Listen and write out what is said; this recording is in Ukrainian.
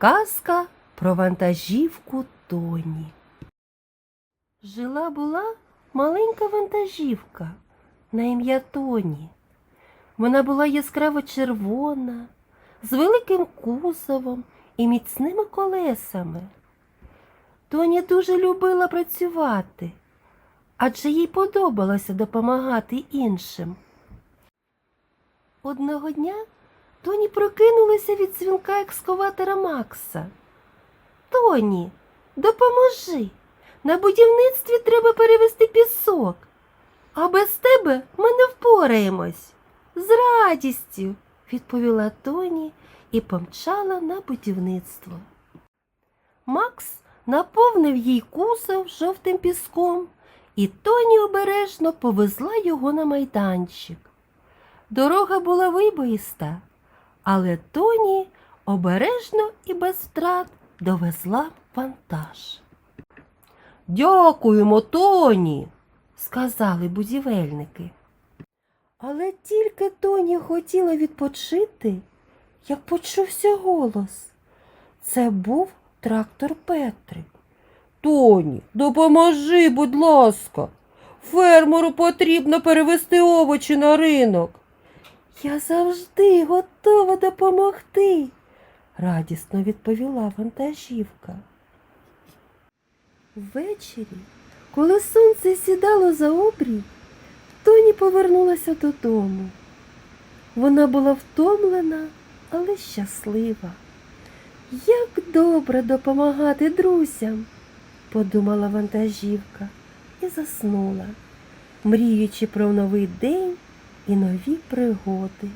Казка про вантажівку Тоні. Жила була маленька вантажівка на ім'я Тоні. Вона була яскраво червона, з великим кузовом і міцними колесами. Тоні дуже любила працювати, адже їй подобалося допомагати іншим. Одного дня Тоні прокинулася від дзвінка екскаватора Макса. Тоні, допоможи. На будівництві треба перевести пісок, а без тебе ми не впораємось. З радістю, відповіла Тоні і помчала на будівництво. Макс наповнив їй кузов жовтим піском, і Тоні обережно повезла його на майданчик. Дорога була вибоїста, але Тоні обережно і без втрат довезла вантаж. Дякуємо, Тоні, сказали будівельники. Але тільки Тоні хотіла відпочити, як почувся голос. Це був трактор Петрик. Тоні, допоможи, будь ласка. Фермеру потрібно перевести овочі на ринок. Я завжди готова допомогти, радісно відповіла вантажівка. Ввечері, коли сонце сідало за обрій, Тоні повернулася додому. Вона була втомлена, але щаслива. Як добре допомагати друзям, подумала вантажівка і заснула, мріючи про новий день і нові пригоди.